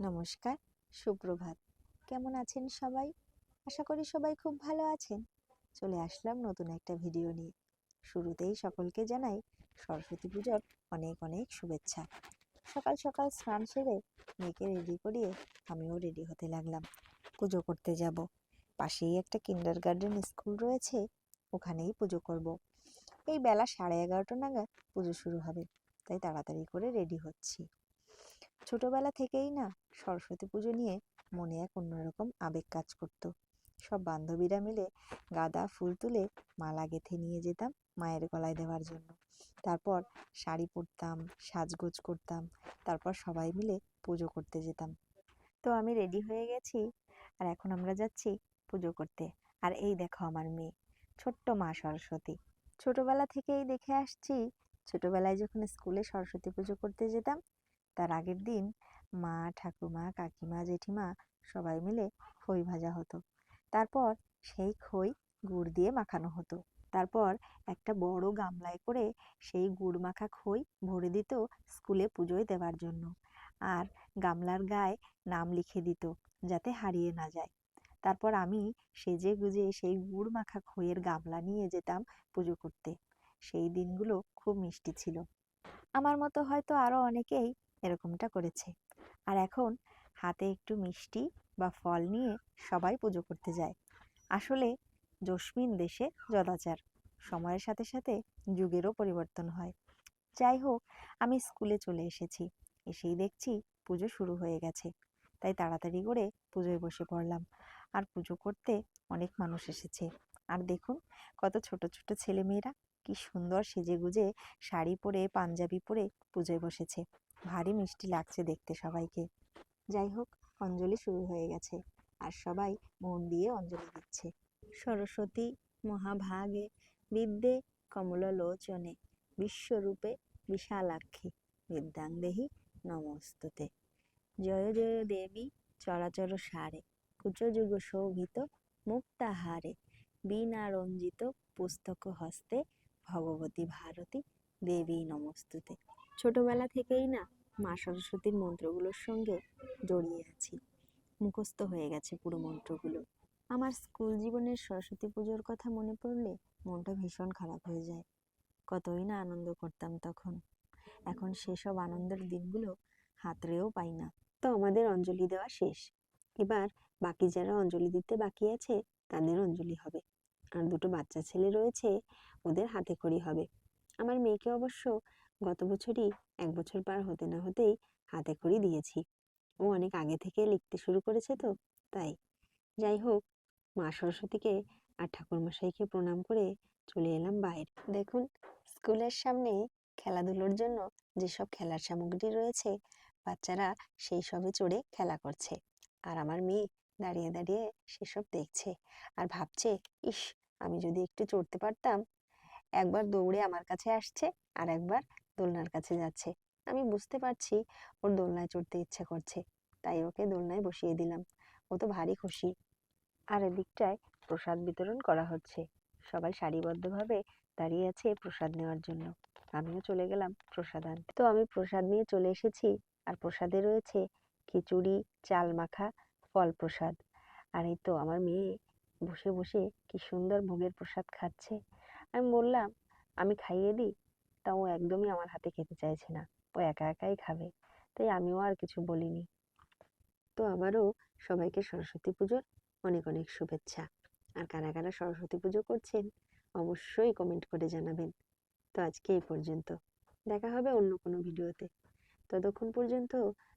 নমস্কার, সুপ্রভাত। কেমন আছেন সবাই? আশা করি সবাই খুব ভালো আছেন। চলে আসলাম নতুন একটা ভিডিও নিয়ে। শুরুতেই সকলকে জানাই সরস্বতী পুজোর অনেক অনেক শুভেচ্ছা। সকাল সকাল স্নান সেরে মেয়েকে রেডি করিয়ে আমিও রেডি হতে লাগলাম। পুজো করতে যাব। পাশেই একটা কিন্ডার গার্ডেন স্কুল রয়েছে, ওখানেই পুজো করব। এই বেলা সাড়ে এগারোটা নাগাদ পুজো শুরু হবে, তাই তাড়াতাড়ি করে রেডি হচ্ছি। ছোটবেলা থেকেই না সরস্বতী পুজো নিয়ে মনে এক অন্যরকম আবেগ কাজ করতো। সব বান্ধবীরা মিলে গাঁদা ফুল তুলে মালা গেঁথে নিয়ে যেতাম মায়ের গলায় দেওয়ার জন্য। তারপর শাড়ি পরতাম, সাজগোজ করতাম, তারপর সবাই মিলে পুজো করতে যেতাম। তো আমি রেডি হয়ে গেছি আর এখন আমরা যাচ্ছি পুজো করতে। আর এই দেখো আমার মেয়ে, ছোট্ট মা সরস্বতী। ছোটবেলা থেকেই দেখে আসছি, ছোটবেলায় যখন স্কুলে সরস্বতী পুজো করতে যেতাম তার আগের দিন মা, ঠাকুমা, কাকিমা, জেঠিমা সবাই মিলে খই ভাজা হতো। তারপর সেই খই গুড় দিয়ে মাখানো হতো। তারপর একটা বড় গামলায় করে সেই গুড় মাখা খই ভরে দিত স্কুলে পুজোয় দেওয়ার জন্য। আর গামলার গায়ে নাম লিখে দিত যাতে হারিয়ে না যায়। তারপর আমি সেজে গুজে সেই গুড় মাখা খইয়ের গামলা নিয়ে যেতাম পুজো করতে। সেই দিনগুলো খুব মিষ্টি ছিল। আমার মতো হয়তো আরও অনেকেই এরকমটা করেছে। আর এখন হাতে একটু মিষ্টি বা ফল নিয়ে সবাই পুজো করতে যায়। আসলে জস্মিন দেশে যদাচার সময়ের সাথে সাথে যুগেরও পরিবর্তন হয়। যাই হোক, আমি স্কুলে চলে এসেছি, এসেই দেখছি পুজো শুরু হয়ে গেছে। তাই তাড়াতাড়ি করে পুজোয় বসে পড়লাম। আর পুজো করতে অনেক মানুষ এসেছে। আর দেখুন, কত ছোট ছোট ছেলেমেয়েরা কি সুন্দর সেজে গুজে শাড়ি পরে, পাঞ্জাবি পরে পুজোয় বসেছে। ভারী মিষ্টি লাগছে দেখতে সবাইকে। যাই হোক, অঞ্জলি শুরু হয়ে গেছে আর সবাই মন দিয়ে অঞ্জলি দিচ্ছে। সরস্বতী মহাভাগে বিদ্যে কমললোচনে, বিশ্বরূপে বিশালাক্ষী বিদ্যাং দেহি নমস্তুতে। জয় জয় দেবী চরাচর সারে, কুচযুগ শোভিত মুক্তাহারে বীণা রঞ্জিত পুস্তক হস্তে, ভগবতী ভারতী দেবী নমস্তুতে। ছোটবেলা থেকেই না মা সরস্বতীর মন্ত্রগুলোর সঙ্গে জড়িয়ে আছি। মুখস্থ হয়ে গেছে পুরো মন্ত্রগুলো। আমার স্কুল জীবনের সরস্বতী পুজোর কথা মনে পড়লে মনটা ভীষণ খারাপ হয়ে যায়। কতই না আনন্দ করতাম তখন। এখন সেসব আনন্দের দিনগুলো হাতড়েও পাই না। তো আমাদের অঞ্জলি দেওয়া শেষ। এবার বাকি যারা অঞ্জলি দিতে বাকি আছে, তাদের অঞ্জলি হবে। আর দুটো বাচ্চা ছেলে রয়েছে, ওদের হাতে খড়ি হবে। আমার মেয়েকে অবশ্য গত বছরই এক বছর পার হতে না হতেই হাতে খড়ি দিয়েছি। ও অনেক আগে থেকে লিখতে শুরু করেছে তো, তাই। যাই হোক, মা সরস্বতীকে আর ঠাকুরমশাইকে প্রণাম করে চলে এলাম বাইরে। দেখুন, স্কুলের সামনে খেলাধুলোর জন্য যেসব খেলার সামগ্রী রয়েছে, বাচ্চারা সেই সবে চড়ে খেলা করছে। আর আমার মেয়ে দাঁড়িয়ে দাঁড়িয়ে সেসব দেখছে আর ভাবছে, ইস, আমি যদি একটু চড়তে পারতাম, একবার দৌড়ে আমার কাছে আসছে আর একবার দোলনার কাছে যাচ্ছে। আমি বুঝতে পারছি ওর দোলনায় চড়তে ইচ্ছে করছে, তাই ওকে দোলনায় বসিয়ে দিলাম। ও তো ভারী খুশি। আর এদিকটায় প্রসাদ বিতরণ করা হচ্ছে। সবাই সারিবদ্ধভাবে দাঁড়িয়ে আছে প্রসাদ নেওয়ার জন্য। আমিও চলে গেলাম প্রসাদ আনতে। তো আমি প্রসাদ নিয়ে চলে এসেছি আর প্রসাদে রয়েছে খিচুড়ি, চাল মাখা, ফল প্রসাদ। আর এই তো আমার মেয়ে বসে বসে কি সুন্দর ভোগের প্রসাদ খাচ্ছে। আমি বললাম, আমি খাইয়ে দিই? তা ও একদমই আমার হাতে খেতে চাইছে না। ও একা একাই খাবে, তাই আমিও আর কিছু বলিনি। তো আবারও সবাইকে সরস্বতী পুজোর অনেক অনেক শুভেচ্ছা। আর কারা কারা সরস্বতী পুজো করছেন, অবশ্যই কমেন্ট করে জানাবেন। তো আজকে এই পর্যন্ত। দেখা হবে অন্য কোনো ভিডিওতে। ততক্ষণ পর্যন্ত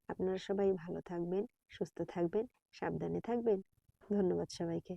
আপনারা সবাই ভালো থাকবেন, সুস্থ থাকবেন, সাবধানে থাকবেন। ধন্যবাদ সবাইকে।